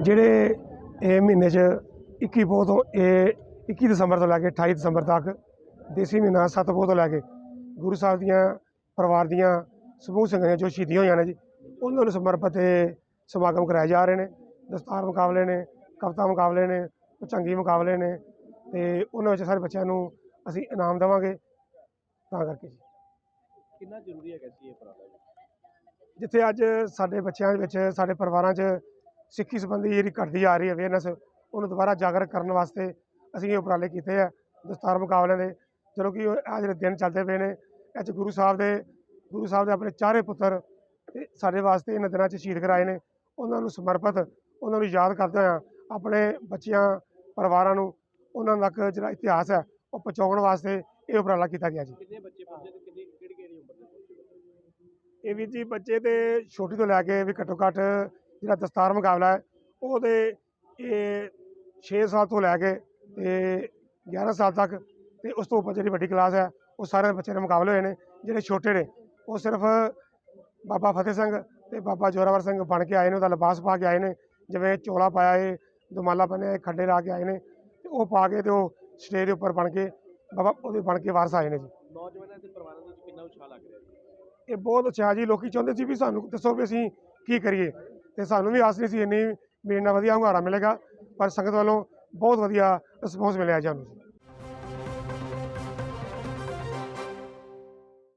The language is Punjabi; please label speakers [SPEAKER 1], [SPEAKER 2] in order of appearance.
[SPEAKER 1] ਜਿਹੜੇ ਇਹ ਮਹੀਨੇ 'ਚ 21 ਪੋਹ ਤੋਂ ਇਹ 21 ਦਸੰਬਰ ਤੋਂ ਲੈ ਕੇ 28 ਦਸੰਬਰ ਤੱਕ ਦੇਸੀ ਮਹੀਨਾ 7 ਪੋਹ ਤੋਂ ਲੈ ਕੇ ਗੁਰੂ ਸਾਹਿਬ ਦੀਆਂ ਪਰਿਵਾਰ ਦੀਆਂ ਸਮੂਹ ਸੰਗਤਾਂ ਜੋ ਸ਼ਹੀਦੀਆਂ ਹੋਈਆਂ ਨੇ ਜੀ ਉਹਨਾਂ ਨੂੰ ਸਮਰਪਿਤ ਇਹ ਸਮਾਗਮ ਕਰਾਏ ਜਾ ਰਹੇ ਨੇ। ਦਸਤਾਰ ਮੁਕਾਬਲੇ ਨੇ ਕਵਿਤਾ ਮੁਕਾਬਲੇ ਨੇ ਚੰਗੀ ਮੁਕਾਬਲੇ ਨੇ ਤੇ ਉਹਨਾਂ ਵਿੱਚ ਸਾਰੇ ਬੱਚਿਆਂ ਨੂੰ ਅਸੀਂ ਇਨਾਮ ਦੇਵਾਂਗੇ ਤਾਂ ਕਰਕੇ ਜੀ।
[SPEAKER 2] ਕਿੰਨਾ ਜ਼ਰੂਰੀ ਹੈਗਾ ਸੀ ਇਹ
[SPEAKER 1] ਜਿੱਥੇ ਅੱਜ ਸਾਡੇ ਬੱਚਿਆਂ ਦੇ ਵਿੱਚ ਸਾਡੇ ਪਰਿਵਾਰਾਂ 'ਚ ਸਿੱਖੀ ਸੰਬੰਧੀ ਜਿਹੜੀ ਘਟਦੀ ਆ ਰਹੀ ਹੈ ਅਵੇਅਰਨੈਸ ਉਹਨੂੰ ਦੁਬਾਰਾ ਜਾਗਰਤ ਕਰਨ ਵਾਸਤੇ ਅਸੀਂ ਇਹ ਉਪਰਾਲੇ ਕੀਤੇ ਆ ਦਸਤਾਰ ਮੁਕਾਬਲਿਆਂ ਦੇ ਜਦੋਂ ਕਿ ਆ ਜਿਹੜੇ ਦਿਨ ਚੱਲਦੇ ਪਏ ਨੇ 'ਚ ਗੁਰੂ ਸਾਹਿਬ ਦੇ ਗੁਰੂ ਸਾਹਿਬ ਦੇ ਆਪਣੇ ਚਾਰੇ ਪੁੱਤਰ ਸਾਡੇ ਵਾਸਤੇ ਇਹਨਾਂ ਦਿਨਾਂ 'ਚ ਸ਼ਹੀਦ ਕਰਾਏ ਨੇ ਉਹਨਾਂ ਨੂੰ ਸਮਰਪਿਤ ਉਹਨਾਂ ਨੂੰ ਯਾਦ ਕਰਦੇ ਹੋਇਆ ਆਪਣੇ ਬੱਚਿਆਂ ਪਰਿਵਾਰਾਂ ਨੂੰ ਉਹਨਾਂ ਤੱਕ ਜਿਹੜਾ ਇਤਿਹਾਸ ਹੈ ਉਹ ਪਹੁੰਚਾਉਣ ਵਾਸਤੇ ਇਹ ਉਪਰਾਲਾ ਕੀਤਾ ਗਿਆ ਜੀ।
[SPEAKER 2] ਕਿੰਨੇ ਬੱਚੇ ਪਹੁੰਚੇ ਤੇ ਕਿੰਨੀ ਕਿਹੜੀ ਕਿਹੜੀ ਉਮਰ ਦੇ ਪਹੁੰਚੇ ਬੱਚੇ
[SPEAKER 1] ਇਹ ਵੀ ਜੀ ਬੱਚੇ ਤੇ ਛੋਟੀ ਤੋਂ ਲੈ ਕੇ ਵੀ ਘੱਟੋ ਘੱਟ ਜਿਹੜਾ ਦਸਤਾਰ ਮੁਕਾਬਲਾ ਹੈ ਉਹਦੇ ਇਹ 6 ਸਾਲ ਤੋਂ ਲੈ ਕੇ ਤੇ 11 ਸਾਲ ਤੱਕ ਤੇ ਉਸ ਤੋਂ ਉੱਪਰ ਜਿਹੜੀ ਵੱਡੀ ਕਲਾਸ ਹੈ ਉਹ ਸਾਰੇ ਬੱਚੇ ਦੇ ਮੁਕਾਬਲੇ ਹੋਏ ਨੇ ਜਿਹੜੇ ਛੋਟੇ ਨੇ ਉਹ ਸਿਰਫ ਬਾਬਾ ਫਤਿਹ ਸਿੰਘ ਤੇ ਬਾਬਾ ਜੋਰਾਵਰ ਸਿੰਘ ਬਣ ਕੇ ਆਏ ਨੇ ਉਹਦਾ ਲਿਬਾਸ ਪਾ ਕੇ ਆਏ ਨੇ ਜਿਵੇਂ ਚੋਲਾ ਪਾਇਆ ਏ ਦੁਮਾਲਾ ਬੰਨਿਆ ਏ, ਖੱਡੇ ਲਾ ਕੇ ਆਏ ਨੇ ਤੇ ਉਹ ਪਾ ਕੇ ਤੇ ਉਹ ਸਟੇਜ ਦੇ ਉੱਪਰ ਬਣ ਕੇ ਬਾਬਾ ਉਹਦੇ ਬਣ ਕੇ ਵਾਰਸ ਆਏ ਨੇ ਜੀ।
[SPEAKER 2] ਨੌਜਵਾਨਾਂ ਦੇ ਪਰਿਵਾਰਾਂ ਦੇ ਵਿੱਚ ਕਿੰਨਾ ਉਤਸ਼ਾਹ ਲੱਗ ਰਿਹਾ?
[SPEAKER 1] ਇਹ ਬਹੁਤ ਅੱਛਾ ਜੀ ਲੋਕੀ ਚਾਹੁੰਦੇ ਸੀ ਵੀ ਸਾਨੂੰ ਦੱਸੋ ਵੀ ਅਸੀਂ ਕੀ ਕਰੀਏ। ਤੇ ਸਾਨੂੰ ਵੀ ਆਸ ਨਹੀਂ ਸੀ ਇੰਨੀ ਵੀ ਇੰਨਾ ਵਧੀਆ ਹੁੰਗਾਰਾ ਮਿਲੇਗਾ, ਪਰ ਸੰਗਤ ਵੱਲੋਂ ਬਹੁਤ ਵਧੀਆ ਰਿਸਪੌਂਸ ਮਿਲਿਆ ਜੀ ਸਾਨੂੰ।